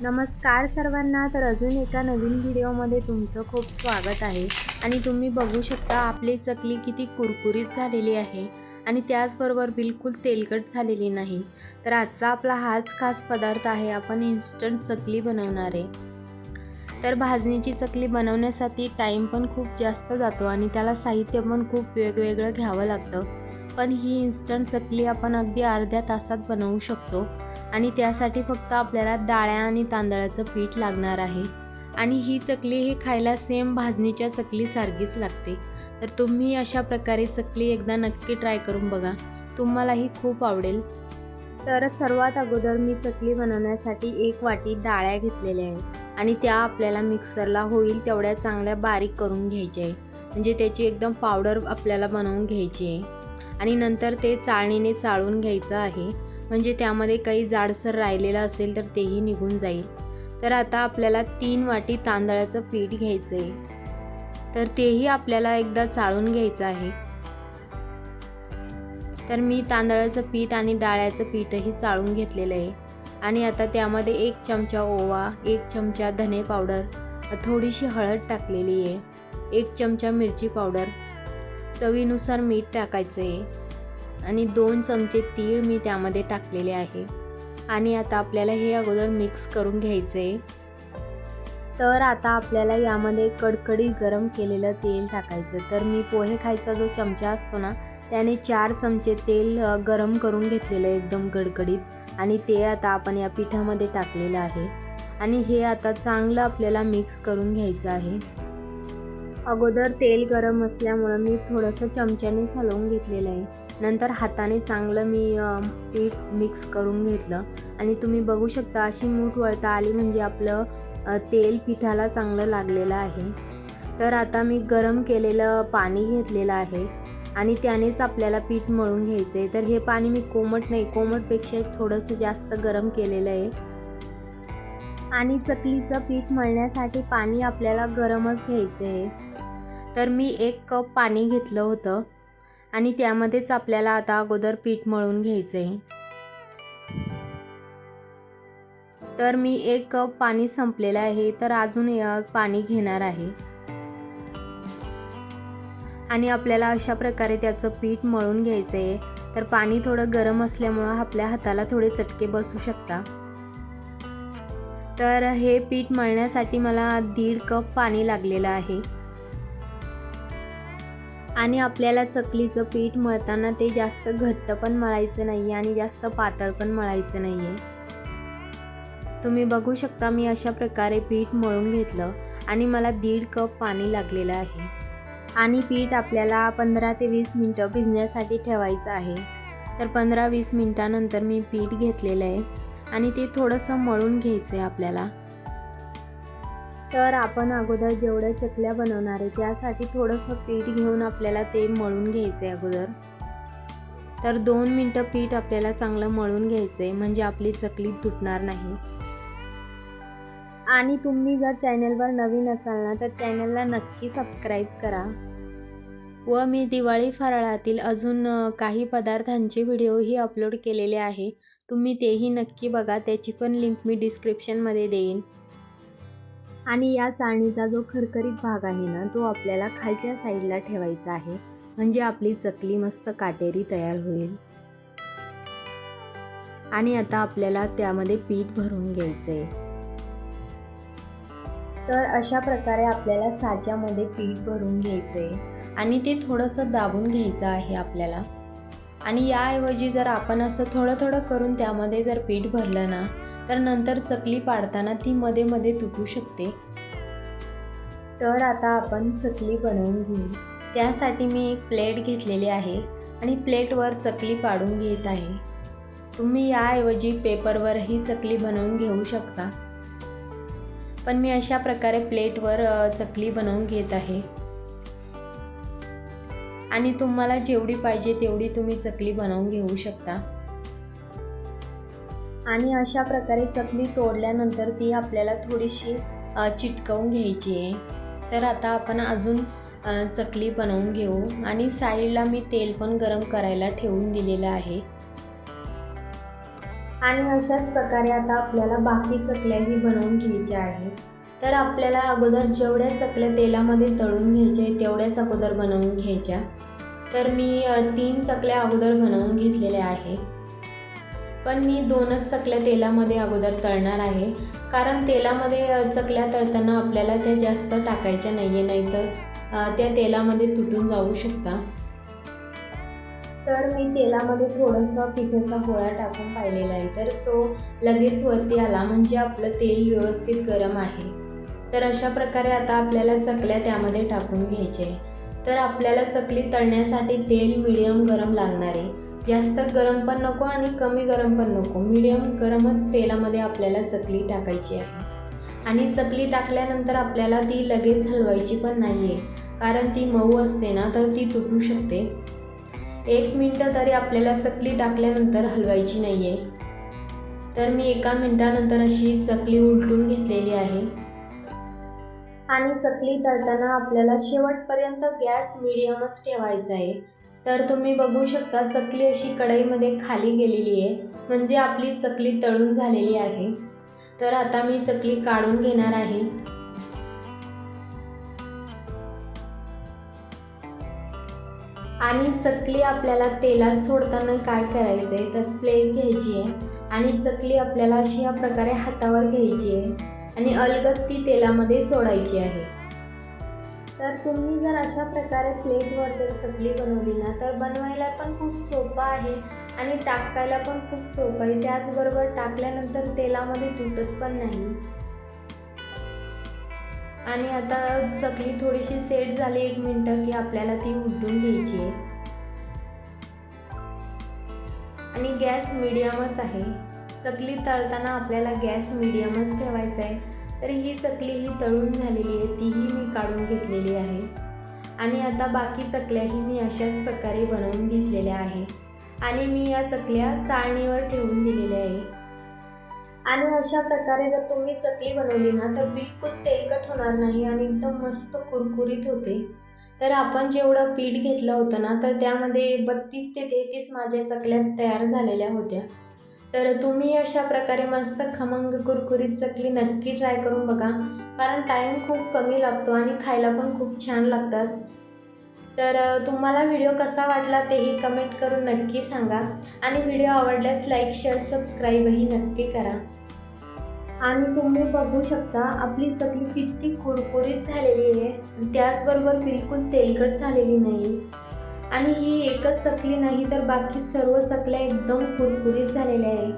नमस्कार सर्वांना. तर अजून एका नवीन व्हिडिओमध्ये तुमचं खूप स्वागत आहे. आणि तुम्ही बघू शकता आपली चकली किती कुरकुरीत झालेली आहे. आणि त्याचबरोबर बिलकुल तेलकट झालेली नाही. तर आजचा आपला हाच खास पदार्थ आहे. आपण इन्स्टंट चकली बनवणार आहे. तर भाजणीची चकली बनवण्यासाठी टाईम पण खूप जास्त जातो आणि त्याला साहित्य पण खूप वेगवेगळं घ्यावं लागतं. पण ही इन्स्टंट चकली आपण अगदी अर्ध्या तासात बनवू शकतो. आणि त्यासाठी फक्त आपल्याला डाळ्या आणि तांदळाचं पीठ लागणार आहे. आणि ही चकली ही खायला सेम भाजणीच्या चकलीसारखीच लागते. तर तुम्ही अशा प्रकारे चकली एकदा नक्की ट्राय करून बघा. तुम्हालाही खूप आवडेल. तर सर्वात अगोदर मी चकली बनवण्यासाठी एक वाटी डाळ्या घेतलेल्या आहे आणि त्या आपल्याला मिक्सरला होईल तेवढ्या चांगल्या बारीक करून घ्यायच्या आहे म्हणजे त्याची एकदम पावडर आपल्याला बनवून घ्यायची आहे. आणि नंतर ते चाळणीने चाळून घ्यायचं आहे. म्हणजे त्यामध्ये काही जाडसर राहिलेलं असेल तर तेही निघून जाईल. तर आता आपल्याला तीन वाटी तांदळाचं पीठ घ्यायचं आहे तर तेही आपल्याला एकदा चाळून घ्यायचं आहे. तर मी तांदळाचं पीठ आणि डाळ्याचं पीठही चाळून घेतलेलं आहे. आणि आता त्यामध्ये एक चमचा ओवा एक चमचा धने पावडर थोडीशी हळद टाकलेली आहे एक चमचा मिरची पावडर. चवीनुसार मीठ टाकायचं आहे आणि दोन चमचे तीळ मी त्यामध्ये टाकलेले आहे. आणि आता आपल्याला हे अगोदर मिक्स करून घ्यायचं. आहे तर आता आपल्याला यामध्ये कडकडीत गरम केलेलं तेल टाकायचं. तर मी पोहे खायचा जो चमचा असतो ना त्याने चार चमचे तेल गरम करून घेतलेलं आहे एकदम कडकडीत. आणि ते आता आपण या पिठामध्ये टाकलेलं आहे. आणि हे आता चांगलं आपल्याला मिक्स करून घ्यायचं आहे. अगोदर तेल गरम असल्यामुळं मी थोडंसं चमच्याने हलवून घेतलेलं आहे. नंतर हाताने चांगलं मी पीठ मिक्स करून घेतलं. आणि तुम्ही बघू शकता अशी मूठ वळता आली म्हणजे आपलं तेल पिठाला चांगलं लागलेलं आहे. तर आता मी गरम केलेलं पाणी घेतलेलं आहे. आणि त्यानेच आपल्याला पीठ मळून घ्यायचं आहे तर हे पाणी मी कोमट नाही कोमटपेक्षा थोडंसं जास्त गरम केलेलं आहे. आणि चकलीचं पीठ मळण्यासाठी पाणी आपल्याला गरमच घ्यायचं आहे तर मी एक कप पाणी घेतलं होतं. आणि त्यामध्येच आपल्याला आता अगोदर पीठ मळून घ्यायचं आहे तर मी एक कप पाणी संपलेलं आहे तर अजून पाणी घेणार आहे. आणि आपल्याला अशा प्रकारे त्याचं पीठ मळून घ्यायचं आहे तर पाणी थोडं गरम असल्यामुळं आपल्या हाताला थोडे चटके बसू शकता. तर हे पीठ मळण्यासाठी मला दीड कप पाणी लागलेलं आहे. आणि आपल्याला चकलीचं पीठ मळताना ते जास्त घट्ट पण मळायचं नाही आणि जास्त पातळ पण मळायचं नाही आहे तुम्ही बघू शकता मी अशा प्रकारे पीठ मळून घेतलं आणि मला दीड कप पाणी लागलेलं आहे. आणि पीठ आपल्याला पंधरा ते वीस मिनटं भिजण्यासाठी ठेवायचं आहे. तर पंधरा वीस मिनटानंतर मी पीठ घेतलेलं आहे आणि ते थोडंसं मळून घ्यायचं आहे आपल्याला. तर आपण अगोदर जेवढ्या चकल्या बनवणार आहे त्यासाठी थोडंसं पीठ घेऊन आपल्याला ते मळून घ्यायचं आहे अगोदर. तर दोन मिनटं पीठ आपल्याला चांगलं मळून घ्यायचं आहे म्हणजे आपली चकली तुटणार नाही. आणि तुम्ही जर चॅनलवर नवीन असाल ना तर चॅनलला नक्की सबस्क्राईब करा. व मी दिवाळी फराळातील अजून काही पदार्थांचे व्हिडिओही अपलोड केलेले आहे. तुम्ही तेही नक्की बघा त्याची पण लिंक मी डिस्क्रिप्शनमध्ये देईन. आणि या चाळणीचा जो खरखरीत भाग आहे ना तो आपल्याला खालच्या साईडला ठेवायचा आहे. म्हणजे आपली चकली मस्त काटेरी तयार होईल. आणि आता आपल्याला त्यामध्ये पीठ भरून घ्यायचं आहे तर अशा प्रकारे आपल्याला साच्यामध्ये पीठ भरून घ्यायचं आहे आणि ते थोडंसं दाबून घ्यायचं आहे आपल्याला. आणि याऐवजी जर आपण असं थोडं थोडं करून त्यामध्ये जर पीठ भरलं ना तर नंतर चकली पाडताना ती मध्ये मध्ये तुटू शकते. तर आता आपण चकली बनवून घेऊ. त्यासाठी मी एक प्लेट घेतलेली आहे आणि प्लेटवर चकली पाडून घेत आहे. तुम्ही याऐवजी पेपरवरही चकली बनवून घेऊ शकता. पण मी अशा प्रकारे प्लेटवर चकली बनवून घेत आहे. आणि तुम्हाला जेवढी पाहिजे तेवढी तुम्ही चकली बनवून घेऊ शकता. आणि अशा प्रकारे चकली तोडल्यानंतर ती आपल्याला थोडीशी चिटकवून घ्यायची आहे. तर आता आपण अजून चकली बनवून घेऊ आणि साईडला मी तेल पण गरम करायला ठेवून दिलेलं आहे. आणि अशाच प्रकारे आता आपल्याला बाकी चकल्याही बनवून घ्यायच्या आहे. तर आपल्याला अगोदर जेवढ्या चकल्या तेलामध्ये तळून घ्यायच्या आहे तेवढ्याच अगोदर बनवून घ्यायच्या. तर मी तीन चकल्या अगोदर बनवून घेतलेल्या आहे. पण मी दोनच चकल्या तेलामध्ये अगोदर तळणार आहे. कारण तेलामध्ये चकल्या तळताना आपल्याला त्या जास्त टाकायच्या नाही आहे नाहीतर त्या तेलामध्ये तुटून जाऊ शकता. तर मी तेलामध्ये थोडंसं पिठाचा गोळा टाकून पाहिलेला आहे. तर तो लगेच वरती आला म्हणजे आपलं तेल व्यवस्थित गरम आहे. तर अशा प्रकारे आता आपल्याला चकल्या त्यामध्ये टाकून घ्यायचे आहे. तर आपल्याला चकली तळण्यासाठी तेल मिडियम गरम लागणार आहे. जास्त गरम पण नको आणि कमी गरम पण नको. मीडियम गरमच तेलामध्ये आपल्याला चकली टाकायची आहे. आणि चकली टाकल्यानंतर आपल्याला ती लगेच हलवायची पण नाही आहे कारण ती मऊ असते ना तर ती तुटू शकते. एक मिनटं तरी आपल्याला चकली टाकल्यानंतर हलवायची नाही आहे तर मी एका मिनटानंतर अशी चकली उलटून घेतलेली आहे. आणि चकली तळताना आपल्याला शेवटपर्यंत गॅस मिडियमच ठेवायचा आहे. तर तुम्ही बघू शकता चकली अशी कढईमध्ये खाली गेलेली आहे. म्हणजे आपली चकली तळून झालेली आहे. तर आता मी चकली काढून घेणार आहे. आणि चकली आपल्याला तेलात सोडताना काय करायचं आहे तर प्लेट घ्यायची आहे. आणि चकली आपल्याला अशी या प्रकारे हातावर घ्यायची आहे. आणि अलगद ती तेलामध्ये सोडायची आहे. तर तुम्ही जर अशा प्रकारे प्लेटवर जर चकली बनवली ना तर बनवायला पण खूप सोपं आहे आणि टाकायला पण खूप सोपं आहे. त्याचबरोबर टाकल्यानंतर तेलामध्ये तुटत पण नाही. आणि आता चकली थोडीशी सेट झाली एक मिनटं की आपल्याला ती उलटून घ्यायची आहे. आणि गॅस मिडियमच आहे. चकली तळताना आपल्याला गॅस मिडियमच ठेवायचा आहे. तर ही चकली ही तळून झालेली आहे तीही मी काढून घेतलेली आहे. आणि आता बाकी चकल्याही मी अशाच प्रकारे बनवून घेतलेल्या आहे. आणि मी या चकल्या चाळणीवर ठेवून दिलेल्या आहे. आणि अशा प्रकारे जर तुम्ही चकली बनवली ना तर बिलकुल तेलकट होणार नाही आणि एकदम मस्त कुरकुरीत होते. तर आपण जेवढं पीठ घेतलं होतं ना तर त्यामध्ये बत्तीस ते तेहतीस माझ्या चकल्या तयार झालेल्या होत्या. तर तुम्ही अशा प्रकारे मस्त खमंग कुरकुरीत चकली नक्की ट्राय करून बघा. कारण टाईम खूप कमी लागतो आणि खायला पण खूप छान लागतात. तर तुम्हाला व्हिडिओ कसा वाटला तेही कमेंट करून नक्की सांगा. आणि व्हिडिओ आवडल्यास लाईक शेअर सबस्क्राईबही नक्की करा. आणि तुम्ही बघू शकता आपली चकली किती कुरकुरीत झालेली आहे. त्याचबरोबर बिलकुल तेलकट झालेली नाही. आणि ही एकच चकली नाही तर बाकी सर्व चकल्या एकदम कुरकुरीत झालेल्या आहे